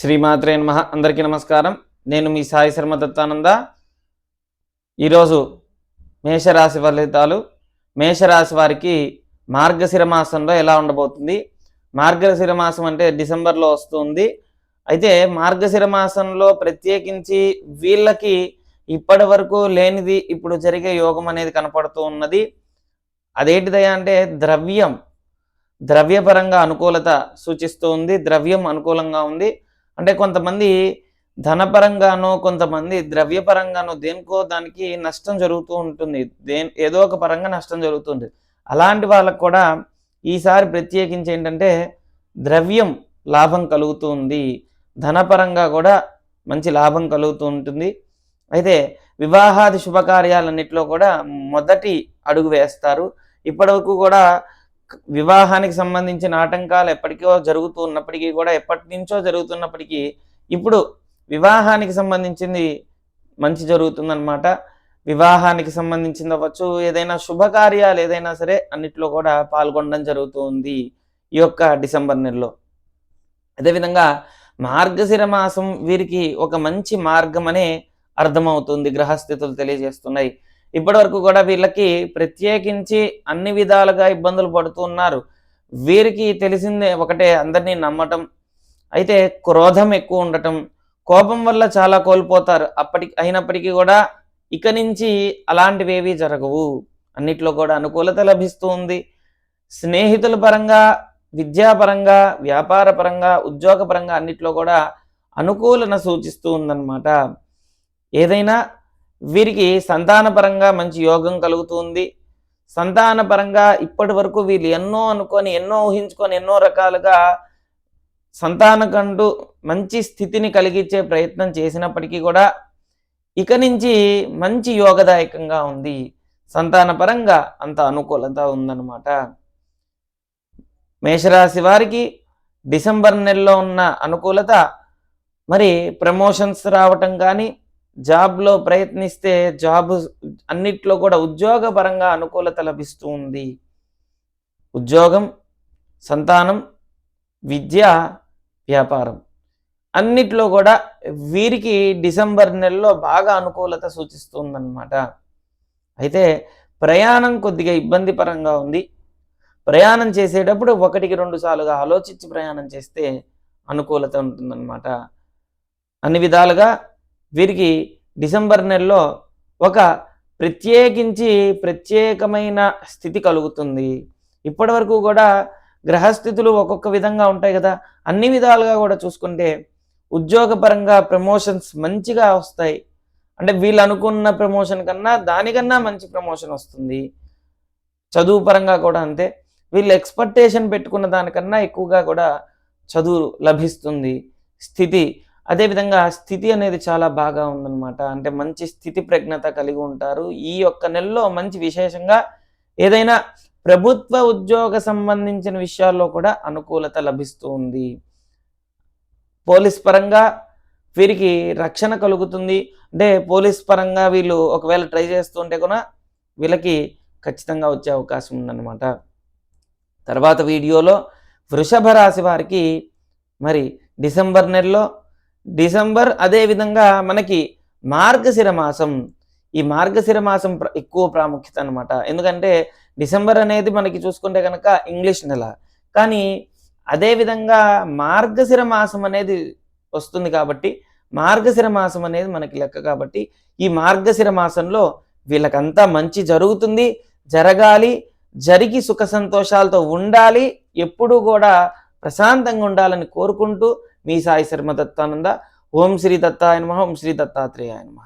శ్రీమాత్రే నమ. అందరికీ నమస్కారం. నేను మీ సాయి శర్మ దత్తానంద. ఈరోజు మేషరాశి ఫలితాలు. మేషరాశి వారికి మార్గశిర మాసంలో ఎలా ఉండబోతుంది? మార్గశిర మాసం అంటే డిసెంబర్లో వస్తుంది. అయితే మార్గశిర మాసంలో ప్రత్యేకించి వీళ్ళకి ఇప్పటి వరకు లేనిది ఇప్పుడు జరిగే యోగం అనేది కనపడుతూ ఉన్నది. అదేంటిదయా అంటే ద్రవ్యం. ద్రవ్యపరంగా అనుకూలత సూచిస్తూ ఉంది. ద్రవ్యం అనుకూలంగా ఉంది. అంటే కొంతమంది ధనపరంగానో కొంతమంది ద్రవ్యపరంగానో దేనికో దానికి నష్టం జరుగుతూ ఉంటుంది. దేని ఏదో ఒక పరంగా నష్టం జరుగుతుంది. అలాంటి వాళ్ళకు కూడా ఈసారి ప్రత్యేకించి ఏంటంటే ద్రవ్యం లాభం కలుగుతూ ఉంది ధనపరంగా కూడా మంచి లాభం కలుగుతూ ఉంటుంది. అయితే వివాహాది శుభకార్యాలన్నింటిలో కూడా మొదటి అడుగు వేస్తారు. ఇప్పటివరకు కూడా వివాహానికి సంబంధించిన ఆటంకాలు ఎప్పటికో జరుగుతూ ఉన్నప్పటికీ కూడా ఎప్పటి నుంచో జరుగుతున్నప్పటికీ ఇప్పుడు వివాహానికి సంబంధించింది మంచి జరుగుతుందన్నమాట. వివాహానికి సంబంధించింది అవ్వచ్చు ఏదైనా శుభకార్యాలు ఏదైనా సరే అన్నిట్లో కూడా పాల్గొనడం జరుగుతూ ఉంది ఈ యొక్క డిసెంబర్ నెలలో. అదేవిధంగా మార్గశిర మాసం వీరికి ఒక మంచి మార్గం అనే అర్థమవుతుంది గ్రహస్థితులు తెలియజేస్తున్నాయి. ఇప్పటి వరకు కూడా వీళ్ళకి ప్రత్యేకించి అన్ని విధాలుగా ఇబ్బందులు పడుతూ ఉన్నారు వీరికి తెలిసిందే ఒకటే అందరినీ నమ్మటం అయితే క్రోధం ఎక్కువ ఉండటం కోపం వల్ల చాలా కోల్పోతారు. అప్పటి అయినప్పటికీ కూడా ఇక నుంచి అలాంటివేవి జరగవు. అన్నిట్లో కూడా అనుకూలత లభిస్తూ ఉంది స్నేహితుల పరంగా విద్యాపరంగా వ్యాపార పరంగా ఉద్యోగపరంగా అన్నిట్లో కూడా అనుకూలన సూచిస్తూ ఉందన్నమాట. ఏదైనా వీరికి సంతానపరంగా మంచి యోగం కలుగుతుంది. సంతానపరంగా ఇప్పటి వరకు వీళ్ళు ఎన్నో అనుకొని ఎన్నో ఊహించుకొని ఎన్నో రకాలుగా సంతానకంటూ మంచి స్థితిని కలిగించే ప్రయత్నం చేసినప్పటికీ కూడా ఇక నుంచి మంచి యోగదాయకంగా ఉంది. సంతానపరంగా అంత అనుకూలత ఉందన్నమాట. మేషరాశి వారికి డిసెంబర్ నెలలో ఉన్న అనుకూలత మరి ప్రమోషన్స్ రావటం కానీ జాబ్లో ప్రయత్నిస్తే జాబ్ అన్నిట్లో కూడా ఉద్యోగపరంగా అనుకూలత లభిస్తూ ఉంది. ఉద్యోగం సంతానం విద్య వ్యాపారం అన్నిట్లో కూడా వీరికి డిసెంబర్ నెలలో బాగా అనుకూలత సూచిస్తుందన్నమాట. అయితే ప్రయాణం కొద్దిగా ఇబ్బందిపరంగా ఉంది. ప్రయాణం చేసేటప్పుడు ఒకటికి రెండు సార్లుగా ఆలోచించి ప్రయాణం చేస్తే అనుకూలత ఉంటుందన్నమాట. అన్ని విధాలుగా వీరికి డిసెంబర్ నెలలో ఒక ప్రత్యేకించి ప్రత్యేకమైన స్థితి కలుగుతుంది. ఇప్పటి వరకు కూడా గ్రహస్థితులు ఒక్కొక్క విధంగా ఉంటాయి కదా. అన్ని విధాలుగా కూడా చూసుకుంటే ఉద్యోగపరంగా ప్రమోషన్స్ మంచిగా వస్తాయి. అంటే వీళ్ళు అనుకున్న ప్రమోషన్ కన్నా దానికన్నా మంచి ప్రమోషన్ వస్తుంది. చదువు పరంగా కూడా అంతే. వీళ్ళు ఎక్స్పెక్టేషన్ పెట్టుకున్న దానికన్నా ఎక్కువగా కూడా చదువు లభిస్తుంది. స్థితి అదేవిధంగా స్థితి అనేది చాలా బాగా ఉందన్నమాట. అంటే మంచి స్థితి ప్రజ్ఞత కలిగి ఉంటారు. ఈ యొక్క నెలలో మంచి విశేషంగా ఏదైనా ప్రభుత్వ ఉద్యోగ సంబంధించిన విషయాల్లో కూడా అనుకూలత లభిస్తూ ఉంది. పోలీస్ పరంగా వీరికి రక్షణ కలుగుతుంది. అంటే పోలీస్ పరంగా వీళ్ళు ఒకవేళ ట్రై చేస్తుంటే కూడా వీళ్ళకి ఖచ్చితంగా వచ్చే అవకాశం ఉందన్నమాట. తర్వాత వీడియోలో వృషభ రాశి వారికి మరి డిసెంబర్ నెలలో డిసెంబర్ అదేవిధంగా మనకి మార్గశిర మాసం ఈ మార్గశిర మాసం ఎక్కువ ప్రాముఖ్యత అనమాట ఎందుకంటే డిసెంబర్ అనేది మనకి చూసుకుంటే కనుక ఇంగ్లీష్ నెల. కానీ అదేవిధంగా మార్గశిర మాసం అనేది వస్తుంది కాబట్టి మార్గశిర మాసం అనేది మనకి లెక్క కాబట్టి ఈ మార్గశిర మాసంలో వీళ్ళకంతా మంచి జరుగుతుంది జరగాలి జరిగి సుఖ సంతోషాలతో ఉండాలి ఎప్పుడూ కూడా ప్రశాంతంగా ఉండాలని కోరుకుంటూ మీ సాయి శర్మ దత్తానంద ఓం శ్రీ దత్తాయ నమ ఓం శ్రీ దత్తాత్రేయాయ నమ.